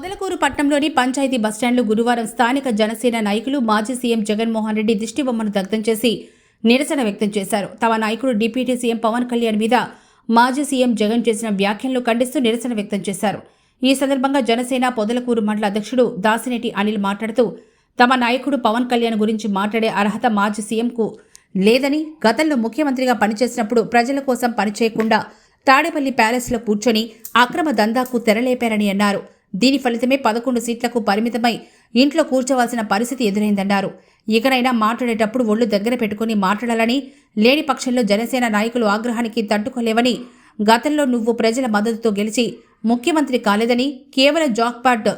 పొదలకూరు పట్టణంలోని పంచాయతీ బస్టాండ్లో గురువారం స్థానిక జనసేన నాయకులు మాజీ సీఎం జగన్మోహన్ రెడ్డి దిష్టిబొమ్మను దగ్ధం చేసి నిరసన వ్యక్తం చేశారు. తమ నాయకుడు డిప్యూటీ సీఎం పవన్ కళ్యాణ్ మీద మాజీ సీఎం జగన్ చేసిన వ్యాఖ్యలను ఖండిస్తూ నిరసన వ్యక్తం చేశారు. ఈ సందర్భంగా జనసేన పొదలకూరు మండల అధ్యక్షుడు దాసినేటి అనిల్ మాట్లాడుతూ తమ నాయకుడు పవన్ కళ్యాణ్ గురించి మాట్లాడే అర్హత మాజీ సీఎంకు లేదని గతంలో ముఖ్యమంత్రిగా పనిచేసినప్పుడు ప్రజల కోసం పనిచేయకుండా తాడేపల్లి ప్యాలెస్లో కూర్చొని అక్రమ దందాకు తెరలేపారని అన్నారు. దీని ఫలితమే పదకొండు సీట్లకు పరిమితమై ఇంట్లో కూర్చోవాల్సిన పరిస్థితి ఎదురైందన్నారు. ఇకనైనా మాట్లాడేటప్పుడు ఒళ్ళు దగ్గర పెట్టుకుని మాట్లాడాలని లేని పక్షంలో జనసేన నాయకులు ఆగ్రహానికి తట్టుకోలేవని గతంలో నువ్వు ప్రజల మద్దతుతో గెలిచి ముఖ్యమంత్రి కాలేదని కేవలం జాక్పాట్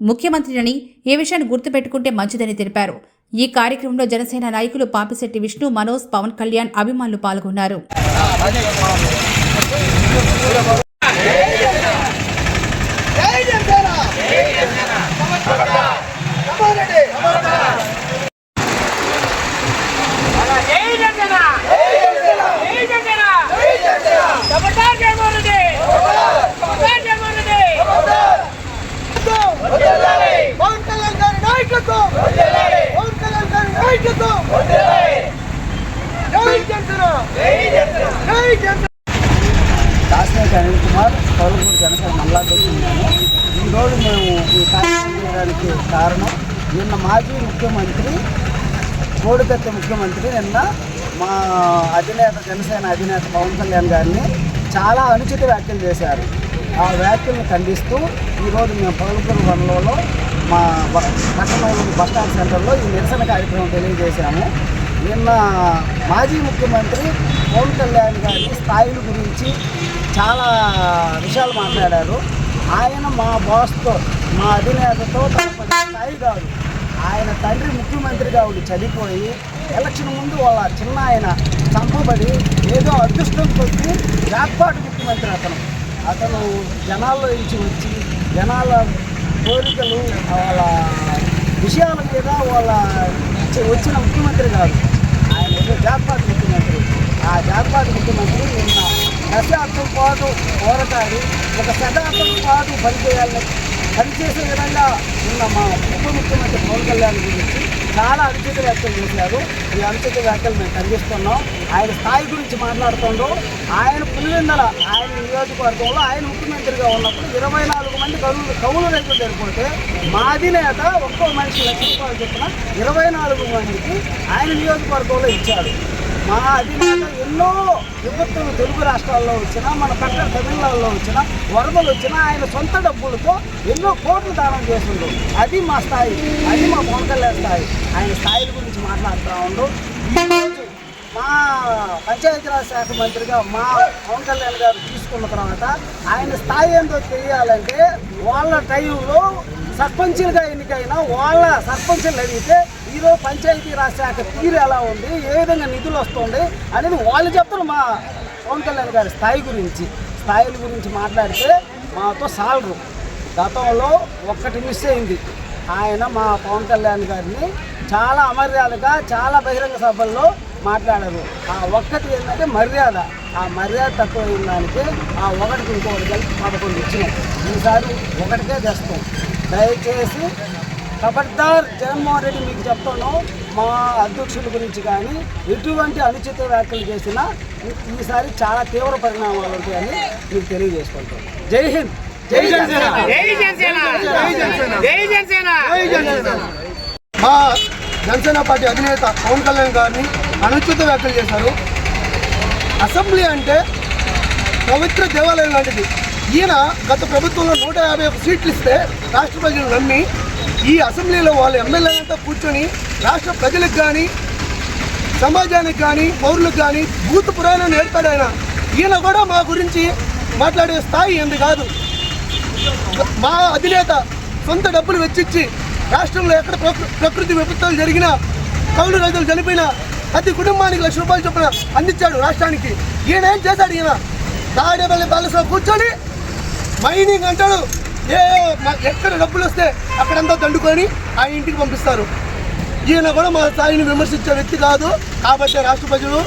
ముఖ్యమంత్రినని ఈ విషయాన్ని గుర్తుపెట్టుకుంటే మంచిదని తెలిపారు. ఈ కార్యక్రమంలో జనసేన నాయకులు పాపిశెట్టి విష్ణు మనోజ్ పవన్ కళ్యాణ్ అభిమానులు పాల్గొన్నారు జై జనసేన జై జనసేన కమారెడ్డి జై జనసేన జై జనసేన జై జనసేన డబుల్టార్ జగన్మోహన్ రెడ్డి డబుల్టార్ జగన్మోహన్ రెడ్డి వదిలాలి పవన్ కళ్యాణ్ గారి నాయకత్వం వదిలాలి పవన్ కళ్యాణ్ గారి నాయకత్వం వదిలాలి జై జనసేన జై జనసేన జై జనసేన దాసినేటి అనిల్ కుమార్ పౌలపూర్ జనసేన. మండలాధ్యక్షున్నాము ఈరోజు మేము ఈ కార్యక్రమానికి కారణం నిన్న మాజీ ముఖ్యమంత్రి కోడికత్తి ముఖ్యమంత్రి నిన్న మా అధినేత జనసేన అధినేత పవన్ కళ్యాణ్ గారిని చాలా అనుచిత వ్యాఖ్యలు చేశారు. ఆ వ్యాఖ్యలను ఖండిస్తూ ఈరోజు మేము పౌలపూర్ వనలో మా పట్టణంలోని బస్టాండ్ సెంటర్లో ఈ నిరసన కార్యక్రమం తెలియజేశాము. నిన్న మాజీ ముఖ్యమంత్రి పవన్ కళ్యాణ్ గారి స్థాయిల గురించి చాలా విషయాలు మాట్లాడారు. ఆయన మా బాస్తో మా అధినేతతో తన స్థాయి కాదు. ఆయన తండ్రి ముఖ్యమంత్రిగా ఉండి చనిపోయి ఎలక్షన్ ముందు వాళ్ళ చిన్న ఆయన చంపబడి ఏదో అదృష్టం కొద్ది జాక్పాటు ముఖ్యమంత్రి అతను. అతను జనాల్లో నుంచి వచ్చి జనాల కోరికలు వాళ్ళ విషయాల మీద వాళ్ళ వచ్చిన ముఖ్యమంత్రి కాదు. ఆయన ఏదో జాక్పాట్ ముఖ్యమంత్రి. ఆ జాక్పాట్ ముఖ్యమంత్రి నిన్న దశాబ్దం పాటు పోరాటాడి ఒక శతాబ్దం పాటు పనిచేయాలని పనిచేసే విధంగా ఉన్న మా ఉప ముఖ్యమంత్రి పవన్ కళ్యాణ్ గురించి చాలా అనుచిత వ్యాఖ్యలు చేశారు. ఈ అనుచిత వ్యాఖ్యలు మేము ఖండిస్తున్నాం. ఆయన స్థాయి గురించి మాట్లాడుతుండో. ఆయన పులివెందల ఆయన నియోజకవర్గంలో ఆయన ముఖ్యమంత్రిగా ఉన్నప్పుడు ఇరవై నాలుగు మంది కవులు కవులు రైతులు జరిపోతే మా అధినేత ఒక్కో మనిషి లక్ష రూపాయలు చెప్పిన ఇరవై నాలుగు మందికి ఆయన నియోజకవర్గంలో ఇచ్చాడు. మా అధినేత ఎన్నో విపత్తులు తెలుగు రాష్ట్రాల్లో వచ్చినా మన పక్కన తమిళనాడులో వచ్చినా వరదలు వచ్చినా ఆయన సొంత డబ్బులతో ఎన్నో కోట్లు దానం చేసిండు అది మా స్థాయి. అది మా పవన్ కళ్యాణ్ స్థాయి. ఆయన స్థాయిల గురించి మాట్లాడుతూ ఉండు. మా పంచాయతీరాజ్ శాఖ మంత్రిగా మా పవన్ కళ్యాణ్ గారు తీసుకున్న తర్వాత ఆయన స్థాయి ఏందో తెలియాలంటే వాళ్ళ టైంలో సర్పంచ్లుగా ఎన్నికైనా వాళ్ళ సర్పంచ్లు అడిగితే ఈరోజు పంచాయతీ రాజ్ శాఖ తీరు ఎలా ఉంది? ఏ విధంగా నిధులు వస్తుంది అనేది వాళ్ళు చెప్తారు మా పవన్ కళ్యాణ్ గారి స్థాయి గురించి. స్థాయిల గురించి మాట్లాడితే మాతో సాలరు. గతంలో ఒక్కటి మిస్ అయింది. ఆయన మా పవన్ కళ్యాణ్ గారిని చాలా అమర్యాదగా చాలా బహిరంగ సభల్లో మాట్లాడారు. ఆ ఒక్కటి ఏంటంటే మర్యాద. ఆ మర్యాద తక్కువైన దానికి ఆ ఒకటికి ఇంకొకటి కలిపి పదకొండు ఇచ్చినాం. ఈసారి ఒకటికే తెస్తాం. దయచేసి ఖబర్దార్ జగన్మోహన్ రెడ్డి మీకు చెప్తాను మా అధ్యక్షుల గురించి కానీ ఎటువంటి అనుచిత వ్యాఖ్యలు చేసినా ఈసారి చాలా తీవ్ర పరిణామాలు ఉంటాయని మీకు తెలియజేసుకుంటాం జై హింద్. జై జనసేన. జై జనసేన. జై జనసేన. జై జనసేన. మా జనసేన పార్టీ అధినేత పవన్ కళ్యాణ్ గారిని అనుచిత వ్యాఖ్యలు చేశారు. అసెంబ్లీ అంటే పవిత్ర దేవాలయం లాంటిది. ఈయన గత ప్రభుత్వంలో నూట యాభై ఒక సీట్లు ఇస్తే రాష్ట్ర ప్రజలు నమ్మి ఈ అసెంబ్లీలో వాళ్ళ ఎమ్మెల్యేలంతా కూర్చొని రాష్ట్ర ప్రజలకు కానీ సమాజానికి కానీ పౌరులకు కానీ భూత పురాణం నేర్పాడు ఆయన ఈయన కూడా మా గురించి మాట్లాడే స్థాయి ఏంది కాదు. మా అధినేత సొంత డబ్బులు వెచ్చిచ్చి రాష్ట్రంలో ఎక్కడ ప్రకృతి విపత్తులు జరిగినా కౌలు రైతులు చనిపోయినా ప్రతి కుటుంబానికి లక్ష రూపాయలు చొప్పున అందించాడు రాష్ట్రానికి. ఈయన ఏం చేశాడు ఈయన? తాడేపల్లి ప్యాలెస్లో కూర్చొని మైనింగ్ అంటాడు. ఏ ఎక్కడ డబ్బులు వస్తే అక్కడంతా దండుకొని ఆ ఇంటికి పంపిస్తారు. ఈయన కూడా మా స్థాయిని విమర్శించే వ్యక్తి కాదు. కాబట్టి రాష్ట్ర ప్రజలు